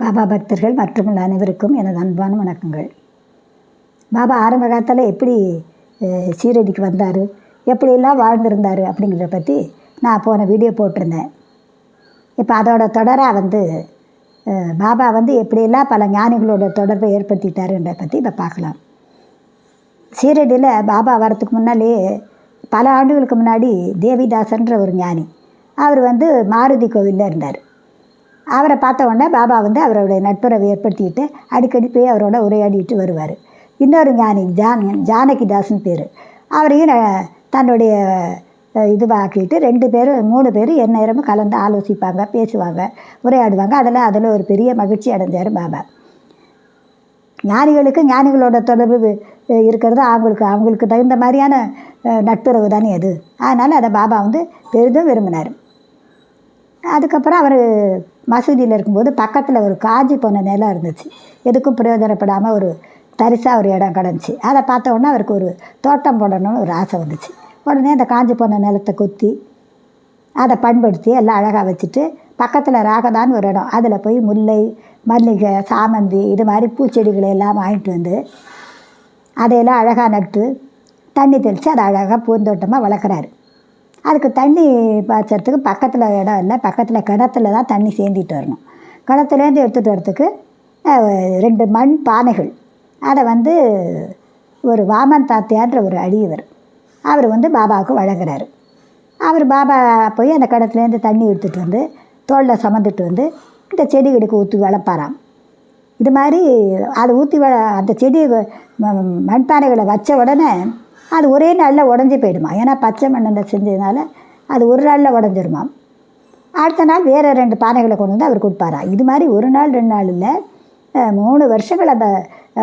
பாபா பக்தர்கள் மற்றும் அனைவருக்கும் எனது அன்பான வணக்கங்கள். பாபா ஆரம்ப காலத்தில் எப்படி சீரடிக்கு வந்தார் எப்படியெல்லாம் வாழ்ந்திருந்தார் அப்படிங்கிறத பற்றி நான் போன வீடியோ போட்டிருந்தேன். இப்போ அதோட தொடராக வந்து பாபா வந்து எப்படியெல்லாம் பல ஞானிகளோட தொடர்பை ஏற்படுத்திட்டாருன்றதை பற்றி இப்போ பார்க்கலாம். சீரடியில் பாபா வரத்துக்கு முன்னாலே பல ஆண்டுகளுக்கு முன்னாடி தேவிதாசன்ற ஒரு ஞானி அவர் வந்து மாருதி கோவிலில் இருந்தார். அவரை பார்த்த உடனே பாபா வந்து அவருடைய நட்புறவை ஏற்படுத்திக்கிட்டு அடிக்கடி போய் அவரோட உரையாடிட்டு வருவார். இன்னொரு ஞானி ஜான் ஜானகிதாஸ்னு பேர். அவரையும் தன்னுடைய இதுவாக்கிட்டு ரெண்டு பேரும் மூணு பேரும் எந்நேரமும் கலந்து ஆலோசிப்பாங்க பேசுவாங்க உரையாடுவாங்க. அதில் அதில் ஒரு பெரிய மகிழ்ச்சி அடைஞ்சார் பாபா. ஞானிகளுக்கு ஞானிகளோட தொடர்பு இருக்கிறது. அவங்களுக்கு அவங்களுக்கு தகுந்த மாதிரியான நட்புறவு தானே அது. அதனால் அதை பாபா வந்து பெரிதும் விரும்பினார். அதுக்கப்புறம் அவர் மசூதியில் இருக்கும்போது பக்கத்தில் ஒரு காஞ்சி போன நிலம் இருந்துச்சு. எதுக்கும் பிரயோஜனப்படாமல் ஒரு தரிசாக ஒரு இடம் கிடந்துச்சு. அதை பார்த்த உடனே அவருக்கு ஒரு தோட்டம் போடணும்னு ஒரு ஆசை வந்துச்சு. உடனே அந்த காஞ்சி போன நிலத்தை கொத்தி அதை பண்படுத்தி எல்லாம் அழகாக வச்சுட்டு பக்கத்தில் ராகதான்னு ஒரு இடம். அதில் போய் முல்லை மல்லிகை சாமந்தி இது மாதிரி பூச்செடிகளை எல்லாம் வாங்கிட்டு வந்து அதையெல்லாம் அழகாக நட்டு தண்ணி தெளித்து அதை அழகாக பூந்தோட்டமாக வளர்க்குறாரு. அதுக்கு தண்ணி பாய்ச்சறதுக்கு பக்கத்தில் இடம் இல்லை. பக்கத்தில் கிணத்துல தான் தண்ணி சேர்ந்திட்டு வரணும். கிணத்துலேருந்து எடுத்துகிட்டு வரத்துக்கு ரெண்டு மண் பானைகள். அதை வந்து ஒரு வாமன் தாத்தியான்ற ஒரு அடியவர். அவர் வந்து பாபாவுக்கு வழங்குறாரு. அவர் பாபா போய் அந்த கிணத்துலேருந்து தண்ணி எடுத்துகிட்டு வந்து தோளில் சுமந்துட்டு வந்து இந்த செடிகளுக்கு ஊற்றி வளர்ப்பாராம். இது மாதிரி அதை ஊற்றி வ அந்த செடி ம- மண்பானைகளை வச்ச உடனே அது ஒரே நாளில் உடஞ்சி போயிடுமா? ஏன்னா பச்சை மண்ணில் செஞ்சதுனால அது ஒரு நாளில் உடஞ்சிருமாம் அடுத்த நாள் வேறு ரெண்டு பானைகளை கொண்டு வந்து அவர் கொடுப்பாரா? இது மாதிரி ஒரு நாள் ரெண்டு நாள் இல்லை மூணு வருஷங்கள் அந்த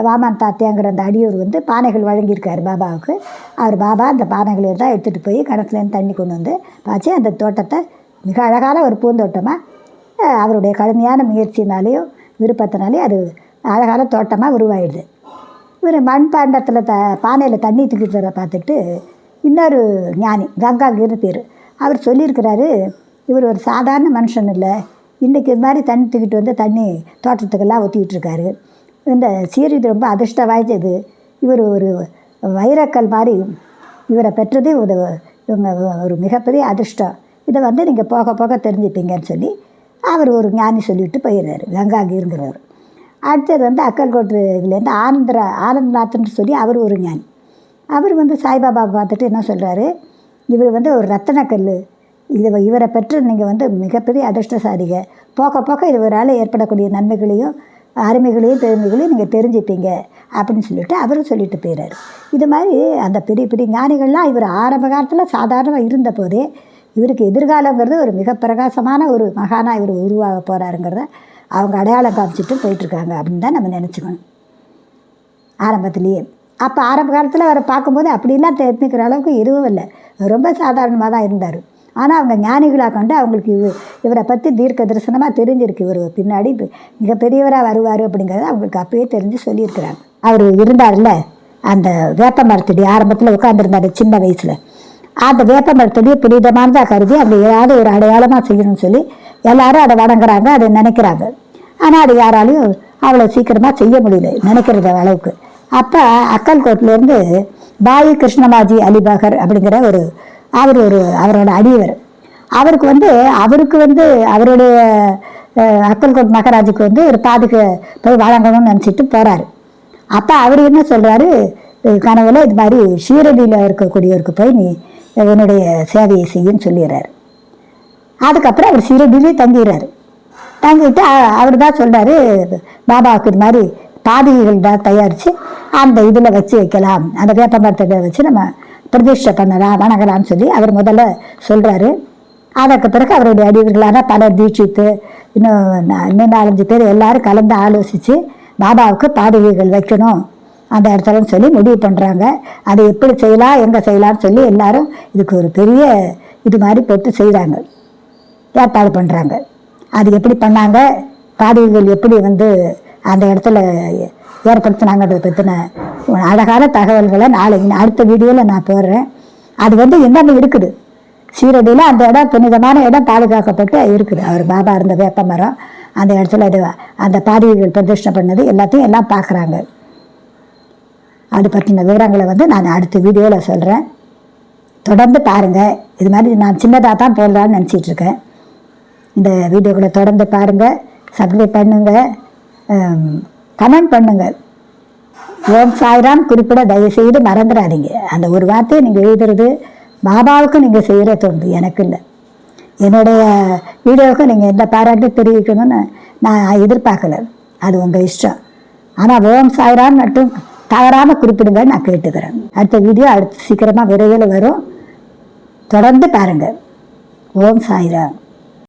வாமான் தாத்தியாங்கிற அந்த அடியூர் வந்து பானைகள் வழங்கியிருக்காரு பாபாவுக்கு. அவர் பாபா அந்த பானைகளை தான் எடுத்துகிட்டு போய் கிணத்துலேருந்து தண்ணி கொண்டு வந்து பாய்ச்சி அந்த தோட்டத்தை மிக அழகான ஒரு பூந்தோட்டமாக அவருடைய கடுமையான முயற்சினாலேயும் விருப்பத்தினாலேயும் அது அழகான தோட்டமாக உருவாயிடுது. இவர் மண்பாண்டத்தில் த பானையில் தண்ணி தூக்கிட்டு பார்த்துட்டு இன்னொரு ஞானி கங்காங்கீர்னு பேர். அவர் சொல்லியிருக்கிறாரு இவர் ஒரு சாதாரண மனுஷன் இல்லை. இன்றைக்கி இது மாதிரி தண்ணி தூக்கிட்டு வந்து தண்ணி தோட்டத்துக்கெல்லாம் ஊற்றிக்கிட்டு இருக்காரு இந்த சீரி ரொம்ப அதிர்ஷ்ட வாய்ச்சது இவர் ஒரு வைரக்கல் மாதிரி இவரை பெற்றது ஒரு இவங்க ஒரு மிகப்பெரிய அதிர்ஷ்டம். இதை வந்து நீங்கள் போக போக தெரிஞ்சுப்பீங்கன்னு சொல்லி அவர் ஒரு ஞானி சொல்லிட்டு போயிடுறாரு கங்காகீருங்கிறவர் அடுத்தது வந்து அக்கல்கோட்டு இதுலேருந்து ஆனந்தரா ஆனந்தநாத்னு சொல்லி அவர் ஒரு ஞானி. அவர் வந்து சாய்பாபா பார்த்துட்டு என்ன சொல்கிறாரு இவர் வந்து ஒரு ரத்தனக்கல் இது இவரை பெற்று நீங்கள் வந்து மிகப்பெரிய அதிர்ஷ்டசாலிக. போக போக இவரால் ஏற்படக்கூடிய நன்மைகளையும் அருமைகளையும் பெருமைகளையும் நீங்கள் தெரிஞ்சுப்பீங்க அப்படின்னு சொல்லிட்டு அவரும் சொல்லிட்டு போயிறாரு. இது மாதிரி அந்த பெரிய பெரிய ஞானிகள்லாம் இவர் ஆரம்ப காலத்தில் சாதாரணமாக இருந்த போதே இவருக்கு எதிர்காலங்கிறது ஒரு மிக பிரகாசமான ஒரு மகானாக இவர் உருவாக போகிறாருங்கிறத அவங்க அடையாளம் காமிச்சிட்டு போயிட்டுருக்காங்க அப்படின்னு தான் நம்ம நினச்சிக்கணும். ஆரம்பத்துலேயே. அப்போ ஆரம்ப காலத்தில் அவரை பார்க்கும்போது அப்படிலாம் தெரிஞ்சுக்கிற அளவுக்கு எதுவும் இல்லை. ரொம்ப சாதாரணமாக தான் இருந்தார். ஆனால் அவங்க ஞானிகளாக கண்டு அவங்களுக்கு இவ இவரை பற்றி தீர்க்க தரிசனமாக தெரிஞ்சிருக்கு. இவர் பின்னாடி மிகப்பெரியவராக வருவார் அப்படிங்கிறத அவங்களுக்கு அப்பயே தெரிஞ்சு சொல்லியிருக்கிறாங்க. அவர் இருந்தார்ல அந்த வேப்ப மரத்தடி ஆரம்பத்தில் உட்காந்துருந்தாரு சின்ன வயசில். அந்த வேப்ப மரத்தடியை புனிதமானதாக கருதி அப்படி ஏதாவது ஒரு அடையாளமாக செய்யணும்னு சொல்லி எல்லாரும் அதை வணங்குறாங்க அதை நினைக்கிறாங்க. ஆனால் அது யாராலையும் அவ்வளோ சீக்கிரமாக செய்ய முடியல நினைக்கிறத அளவுக்கு. அப்போ அக்கல்கோட்டிலேருந்து பாயு கிருஷ்ணமாஜி அலிபாகர் அப்படிங்கிற ஒரு அவர் ஒரு அவரோட அடியவர். அவருக்கு வந்து அவருக்கு வந்து அவருடைய அக்கல்கோட் மகாராஜுக்கு வந்து ஒரு பாதுகா போய் வழங்கணும்னு நினச்சிட்டு போகிறாரு அப்போ அவர் என்ன சொல்கிறாரு கனவுல இது மாதிரி ஷீரடியில் இருக்கக்கூடியவருக்கு போய் நீ உன்னுடைய சேவையை செய்யுன்னு சொல்லிடுறாரு. அதுக்கப்புறம் அவர் ஷீரடியிலே தங்கிடுறாரு தங்கிட்டு அவர் தான் சொல்கிறாரு பாபாவுக்கு இது மாதிரி பாதகைகள் தான் தயாரித்து அந்த இதில் வச்சு வைக்கலாம். அந்த வேப்ப மரத்தை வச்சு நம்ம பிரதிஷ்டை பண்ணலாம் வணங்கலாம்னு சொல்லி அவர் முதல்ல சொல்கிறாரு அதற்கு பிறகு அவருடைய அடிவர்களான பல தீட்சித்து இன்னும் இன்னும் நாலஞ்சு பேர் எல்லாரும் கலந்து ஆலோசித்து பாபாவுக்கு பாதகைகள் வைக்கணும். அந்த இடத்துலன்னு சொல்லி முடிவு பண்ணுறாங்க அதை எப்படி செய்யலாம் எங்கே செய்யலாம்னு சொல்லி எல்லாரும் இதுக்கு ஒரு பெரிய இது மாதிரி போட்டு செய்கிறாங்க ஏற்பாடு பண்ணுறாங்க அது எப்படி பண்ணாங்க? பாடல்கள் எப்படி வந்து அந்த இடத்துல ஏற்படுத்தினாங்கன்றதை பற்றின அழகான தகவல்களை நாளைக்கு அடுத்த வீடியோவில் நான் போடுறேன். அது வந்து இன்னமும் இருக்குது? சீரடியில் அந்த இடம் புனிதமான இடம் பாதுகாக்கப்பட்டு இருக்குது. அவர் பாபா இருந்த வேப்ப மரம் அந்த இடத்துல அது அந்த பாதிரிகள் பிரதிஷ்டை பண்ணது எல்லாத்தையும் எல்லாம் பார்க்குறாங்க அது பற்றின விவரங்களை வந்து நான் அடுத்த வீடியோவில் சொல்கிறேன் தொடர்ந்து பாருங்கள் இது மாதிரி நான் சின்னதாக தான் போடலான்னு நினச்சிட்ருக்கேன் இந்த வீடியோக்களை தொடர்ந்து பாருங்கள் சப்ஸ்கிரைப் பண்ணுங்கள் கமெண்ட் பண்ணுங்கள் ஓம் சாய்ராம் குறிப்பிட தயவுசெய்து மறந்துடாதீங்க. அந்த ஒரு வார்த்தையை நீங்கள் எழுதுறது பாபாவுக்கு நீங்கள் செய்கிற தொண்டு எனக்கு இல்லை. என்னுடைய வீடியோவுக்கு நீங்கள் எந்த பாராட்டு தெரிவிக்கணும்னு நான் எதிர்பார்க்கல. அது உங்கள் இஷ்டம். ஆனால் ஓம் சாய்ராம் மட்டும் தவறாமல் குறிப்பிடுங்க நான் கேட்டுக்கிறேன். அடுத்த வீடியோ அடுத்து சீக்கிரமாக விரைவில் வரும். தொடர்ந்து பாருங்கள் ஓம் சாய்ராம்.